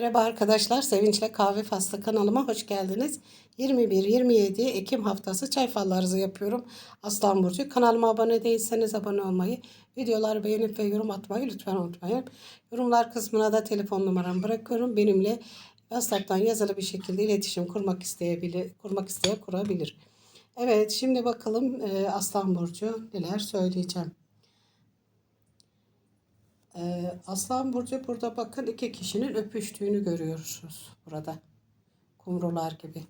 Merhaba arkadaşlar, Sevinçle Kahve Faslı kanalıma hoş geldiniz. 21-27 Ekim haftası çay fallarınızı yapıyorum. Aslan Burcu. Kanalıma abone değilseniz abone olmayı, videoları beğenip ve yorum atmayı lütfen unutmayın. Yorumlar kısmına da telefon numaramı bırakıyorum. Benimle WhatsApp'tan yazılı bir şekilde iletişim kurmak isteyebilir, kurmak isteyen kurabilir. Evet, şimdi bakalım e, Aslan Burcu neler söyleyeceğim. Ee, Aslan Burcu burada bakın iki kişinin öpüştüğünü görüyorsunuz burada. Kumrular gibi.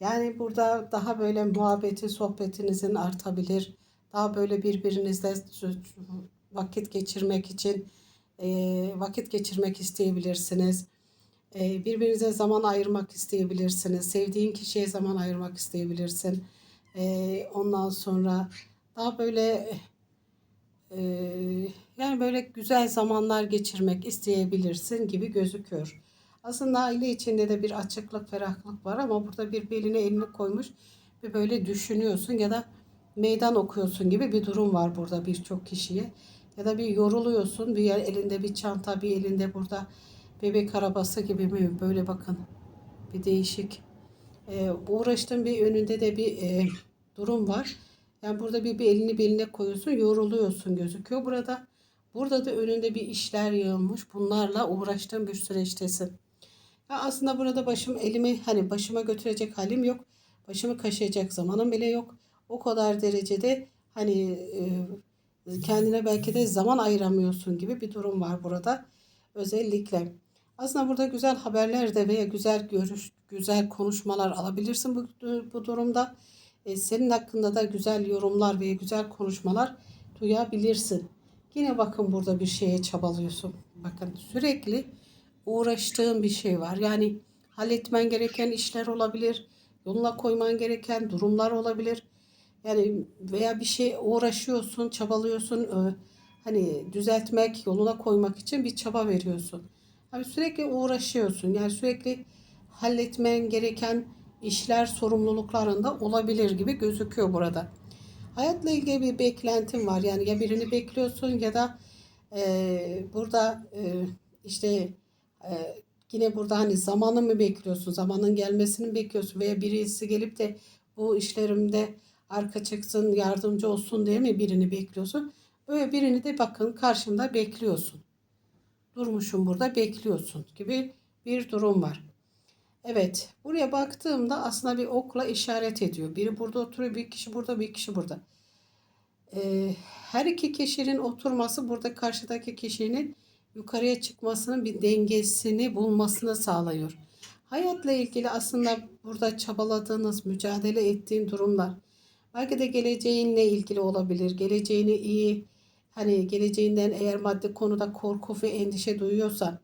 Yani burada daha böyle muhabbeti, sohbetinizin artabilir. Daha böyle birbirinizle vakit geçirmek için e, vakit geçirmek isteyebilirsiniz. E, birbirinize zaman ayırmak isteyebilirsiniz. Sevdiğin kişiye zaman ayırmak isteyebilirsin. E, ondan sonra daha böyle e, yani böyle güzel zamanlar geçirmek isteyebilirsin gibi gözüküyor. Aslında aile içinde de bir açıklık, ferahlık var ama burada bir beline elini koymuş bir böyle düşünüyorsun ya da meydan okuyorsun gibi bir durum var burada birçok kişiye. Ya da bir yoruluyorsun, bir yer elinde bir çanta, bir elinde burada bebek arabası gibi mi böyle bakın bir değişik. Ee, uğraştığın bir önünde de bir e, durum var. Yani burada bir, bir elini beline koyuyorsun, yoruluyorsun gözüküyor. Burada burada da önünde bir işler yığılmış. Bunlarla uğraştığın bir süreçtesin. Ya aslında burada başım elimi hani başıma götürecek halim yok. Başımı kaşıyacak zamanım bile yok. O kadar derecede hani e, kendine belki de zaman ayıramıyorsun gibi bir durum var burada. Özellikle. Aslında burada güzel haberler de veya güzel görüş, güzel konuşmalar alabilirsin bu, bu durumda. E, senin hakkında da güzel yorumlar ve güzel konuşmalar duyabilirsin. Yine bakın burada bir şeye çabalıyorsun. Bakın sürekli uğraştığın bir şey var. Yani halletmen gereken işler olabilir. Yoluna koyman gereken durumlar olabilir. Yani veya bir şey uğraşıyorsun, çabalıyorsun. E, hani düzeltmek, yoluna koymak için bir çaba veriyorsun. Yani sürekli uğraşıyorsun. Yani sürekli halletmen gereken işler sorumluluklarında olabilir gibi gözüküyor burada. Hayatla ilgili bir beklentim var. Yani ya birini bekliyorsun ya da e, burada e, işte e, yine burada hani zamanı mı bekliyorsun? Zamanın gelmesini mi bekliyorsun? Veya birisi gelip de bu işlerimde arka çıksın, yardımcı olsun diye mi birini bekliyorsun? Böyle birini de bakın karşında bekliyorsun. Durmuşum burada bekliyorsun gibi bir durum var. Evet, buraya baktığımda aslında bir okla işaret ediyor. Biri burada oturuyor, bir kişi burada, bir kişi burada. Ee, her iki kişinin oturması burada karşıdaki kişinin yukarıya çıkmasının bir dengesini bulmasını sağlıyor. Hayatla ilgili aslında burada çabaladığınız, mücadele ettiğin durumlar. Belki de geleceğinle ilgili olabilir. Geleceğini iyi, hani geleceğinden eğer maddi konuda korku ve endişe duyuyorsan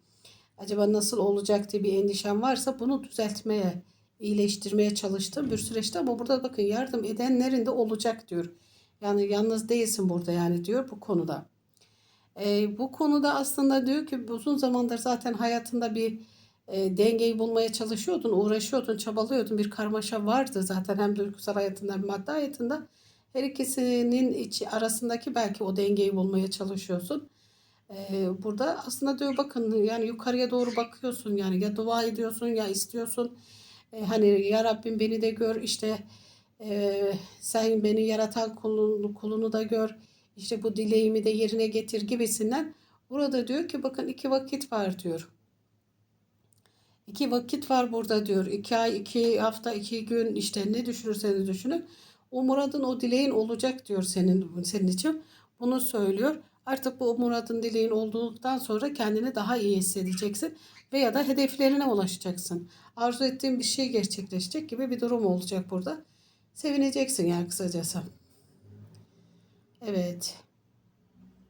acaba nasıl olacak diye bir endişem varsa bunu düzeltmeye, iyileştirmeye çalıştığım bir süreçte ama burada bakın yardım edenlerin de olacak diyor. Yani yalnız değilsin burada yani diyor bu konuda. E, bu konuda aslında diyor ki uzun zamandır zaten hayatında bir e, dengeyi bulmaya çalışıyordun, uğraşıyordun, çabalıyordun. Bir karmaşa vardı zaten hem duygusal hayatında hem maddi hayatında. Her ikisinin içi arasındaki belki o dengeyi bulmaya çalışıyorsun. Ee, burada aslında diyor bakın yani yukarıya doğru bakıyorsun yani ya dua ediyorsun ya istiyorsun. Ee, hani ya Rabbim beni de gör işte e, sen beni yaratan kulunu, kulunu da gör. İşte bu dileğimi de yerine getir gibisinden. Burada diyor ki bakın iki vakit var diyor. İki vakit var burada diyor. İki ay, iki hafta, iki gün işte ne düşünürseniz düşünün. O muradın, o dileğin olacak diyor senin senin için. Bunu söylüyor. Artık bu muradın dileğin olduktan sonra kendini daha iyi hissedeceksin veya da hedeflerine ulaşacaksın. Arzu ettiğin bir şey gerçekleşecek gibi bir durum olacak burada. Sevineceksin yani kısacası. Evet.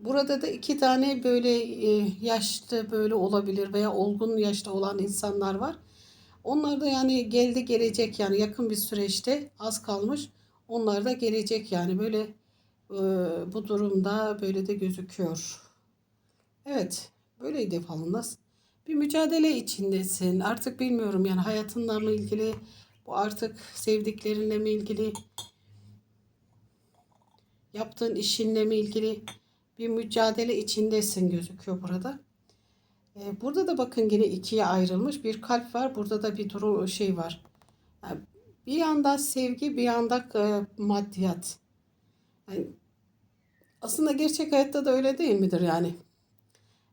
Burada da iki tane böyle e, yaşlı böyle olabilir veya olgun yaşta olan insanlar var. Onlar da yani geldi gelecek yani yakın bir süreçte az kalmış. Onlar da gelecek yani böyle bu durumda böyle de gözüküyor. Evet, böyleydi falınız. Bir mücadele içindesin. Artık bilmiyorum yani hayatınla mı ilgili, bu artık sevdiklerinle mi ilgili, yaptığın işinle mi ilgili bir mücadele içindesin gözüküyor burada. E, burada da bakın yine ikiye ayrılmış bir kalp var. Burada da bir durum şey var. Yani bir yanda sevgi, bir yanda e, maddiyat. Yani aslında gerçek hayatta da öyle değil midir yani?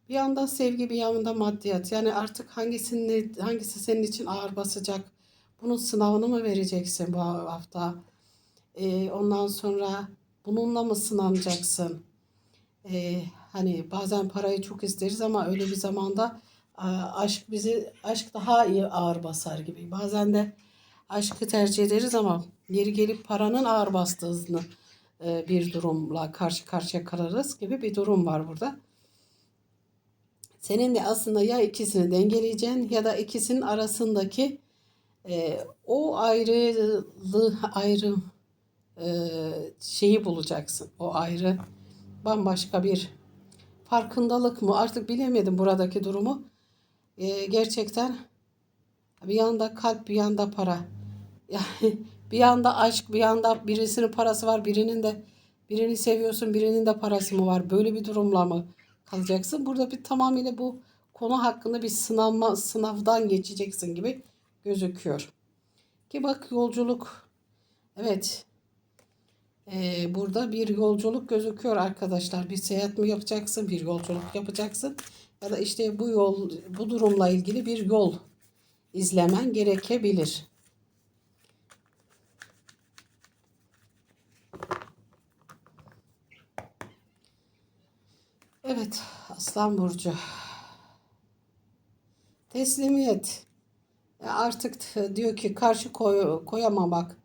Bir yanda sevgi, bir yanda maddiyat. Yani artık hangisini hangisi senin için ağır basacak? Bunun sınavını mı vereceksin bu hafta? E, ondan sonra bununla mı sınanacaksın? E, hani bazen parayı çok isteriz ama öyle bir zamanda aşk bizi aşk daha iyi ağır basar gibi. Bazen de aşkı tercih ederiz ama yeri gelip paranın ağır bastığını bir durumla karşı karşıya kalırız gibi bir durum var burada. Senin de aslında ya ikisini dengeleyeceksin ya da ikisinin arasındaki e, o ayrılığı ayrı e, şeyi bulacaksın. O ayrı bambaşka bir farkındalık mı artık bilemedim buradaki durumu. E, gerçekten bir yanda kalp bir yanda para. Yani bir yanda aşk bir yanda birisinin parası var birinin de birini seviyorsun birinin de parası mı var böyle bir durumla mı kalacaksın? Burada bir tamamıyla bu konu hakkında bir sınavma sınavdan geçeceksin gibi gözüküyor. Ki bak yolculuk evet ee, burada bir yolculuk gözüküyor arkadaşlar. Bir seyahat mi yapacaksın, bir yolculuk yapacaksın ya da işte bu yol bu durumla ilgili bir yol izlemen gerekebilir. Evet, Aslan burcu. Teslimiyet. E, artık diyor ki karşı koy, koyamamak,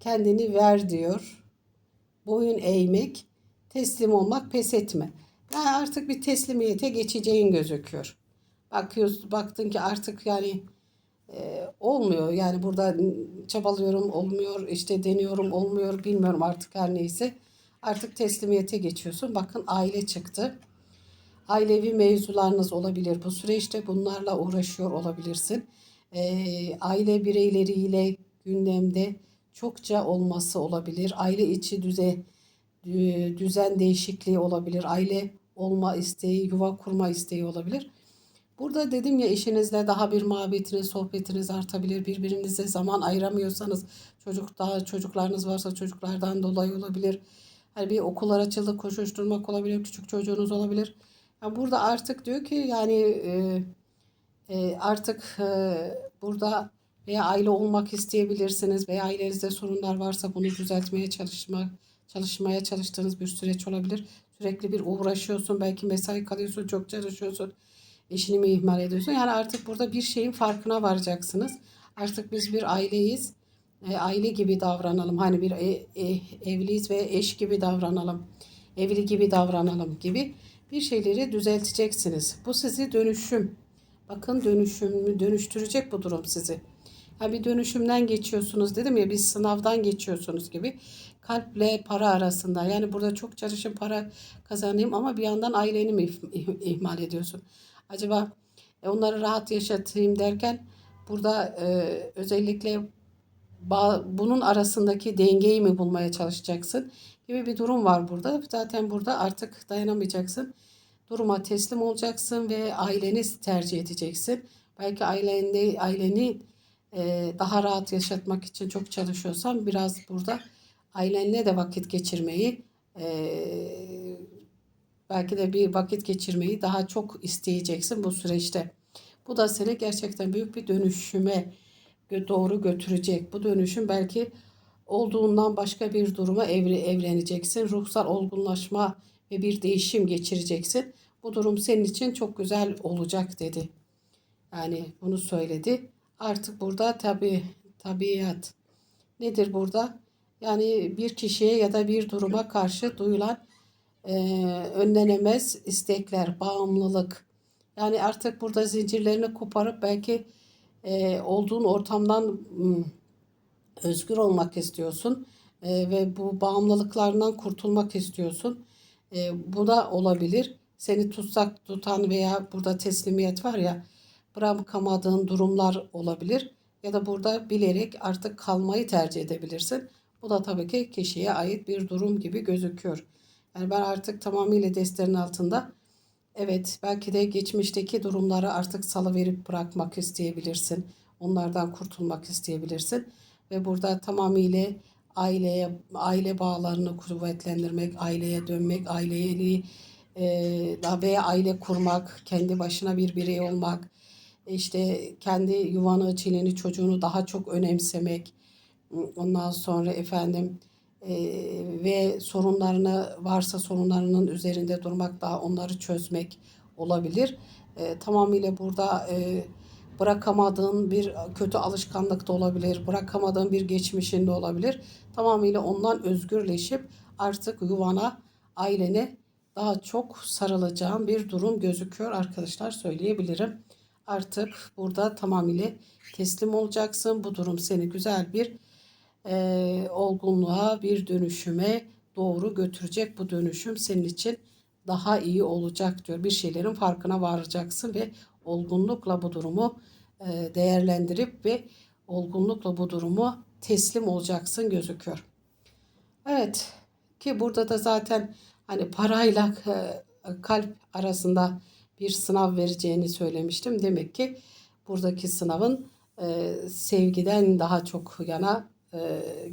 kendini ver diyor. Boyun eğmek, teslim olmak, pes etme. Yani artık bir teslimiyete geçeceğin gözüküyor. Bakıyorsun, baktın ki artık yani e, olmuyor. Yani burada çabalıyorum olmuyor, işte deniyorum olmuyor, bilmiyorum artık her neyse. Artık teslimiyete geçiyorsun. Bakın aile çıktı. Ailevi mevzularınız olabilir bu süreçte. Bunlarla uğraşıyor olabilirsin. E, aile bireyleriyle gündemde çokça olması olabilir. Aile içi düze, düzen değişikliği olabilir. Aile olma isteği, yuva kurma isteği olabilir. Burada dedim ya işinizle daha bir muhabbetiniz, sohbetiniz artabilir. Birbirinize zaman ayıramıyorsanız çocuk daha çocuklarınız varsa çocuklardan dolayı olabilir. Hani bir okullar açıldı, koşuşturmak olabilir, küçük çocuğunuz olabilir. Yani burada artık diyor ki yani e, e, artık e, burada veya aile olmak isteyebilirsiniz veya ailenizde sorunlar varsa bunu düzeltmeye çalışma, çalışmaya çalıştığınız bir süreç olabilir. Sürekli bir uğraşıyorsun, belki mesai kalıyorsun, çok çalışıyorsun. Eşini mi ihmal ediyorsun? Yani artık burada bir şeyin farkına varacaksınız. Artık biz bir aileyiz. E, aile gibi davranalım. Hani bir e, e, evliyiz ve eş gibi davranalım. Evli gibi davranalım gibi bir şeyleri düzelteceksiniz. Bu sizi dönüşüm. Bakın dönüşümü dönüştürecek bu durum sizi. Ha bir dönüşümden geçiyorsunuz dedim ya bir sınavdan geçiyorsunuz gibi. Kalple para arasında yani burada çok çalışıp para kazanayım ama bir yandan aileni mi ihmal ediyorsun? Acaba e, onları rahat yaşatayım derken burada e, özellikle bunun arasındaki dengeyi mi bulmaya çalışacaksın gibi bir durum var burada. Zaten burada artık dayanamayacaksın. Duruma teslim olacaksın ve aileni tercih edeceksin. Belki aileni, aileni e, daha rahat yaşatmak için çok çalışıyorsan biraz burada ailenle de vakit geçirmeyi e, belki de bir vakit geçirmeyi daha çok isteyeceksin bu süreçte. Bu da seni gerçekten büyük bir dönüşüme doğru götürecek. Bu dönüşüm belki olduğundan başka bir duruma evre, evleneceksin. Ruhsal olgunlaşma ve bir değişim geçireceksin. Bu durum senin için çok güzel olacak dedi. Yani bunu söyledi. Artık burada tabi tabiat nedir burada? Yani bir kişiye ya da bir duruma karşı duyulan e, önlenemez istekler, bağımlılık. Yani artık burada zincirlerini koparıp belki e, olduğun ortamdan m, özgür olmak istiyorsun e, ve bu bağımlılıklarından kurtulmak istiyorsun. E, bu da olabilir. Seni tutsak tutan veya burada teslimiyet var ya bırakamadığın durumlar olabilir. Ya da burada bilerek artık kalmayı tercih edebilirsin. Bu da tabii ki kişiye ait bir durum gibi gözüküyor. Yani ben artık tamamıyla desterin altında Evet, belki de geçmişteki durumları artık salıverip bırakmak isteyebilirsin. Onlardan kurtulmak isteyebilirsin. Ve burada tamamıyla aileye, aile bağlarını kuvvetlendirmek, aileye dönmek, aileyi e, veya aile kurmak, kendi başına bir birey olmak, işte kendi yuvanı, çileni, çocuğunu daha çok önemsemek, ondan sonra efendim e, ve sorunlarını varsa sorunlarının üzerinde durmak daha onları çözmek olabilir. E, tamamıyla burada e, bırakamadığın bir kötü alışkanlık da olabilir, bırakamadığın bir geçmişin de olabilir. Tamamıyla ondan özgürleşip artık yuvana, ailene daha çok sarılacağın bir durum gözüküyor arkadaşlar söyleyebilirim. Artık burada tamamıyla teslim olacaksın. Bu durum seni güzel bir e, olgunluğa, bir dönüşüme doğru götürecek. Bu dönüşüm senin için daha iyi olacak diyor. Bir şeylerin farkına varacaksın ve olgunlukla bu durumu e, değerlendirip ve olgunlukla bu durumu teslim olacaksın gözüküyor. Evet ki burada da zaten hani parayla e, kalp arasında bir sınav vereceğini söylemiştim. Demek ki buradaki sınavın e, sevgiden daha çok yana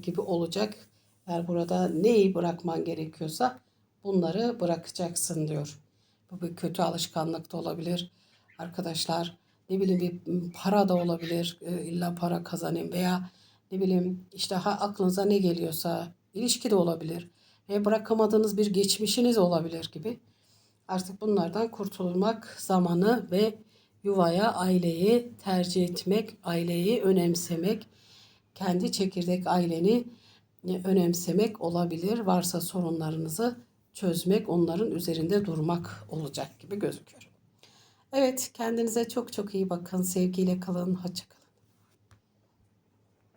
gibi olacak. Yani burada neyi bırakman gerekiyorsa bunları bırakacaksın diyor. Bu bir kötü alışkanlık da olabilir. Arkadaşlar ne bileyim bir para da olabilir. E, illa para kazanayım veya ne bileyim işte ha, aklınıza ne geliyorsa ilişki de olabilir. Ve bırakamadığınız bir geçmişiniz olabilir gibi. Artık bunlardan kurtulmak zamanı ve yuvaya, aileyi tercih etmek, aileyi önemsemek, kendi çekirdek aileni önemsemek olabilir. Varsa sorunlarınızı çözmek, onların üzerinde durmak olacak gibi gözüküyor. Evet, kendinize çok çok iyi bakın. Sevgiyle kalın, hoşça kalın.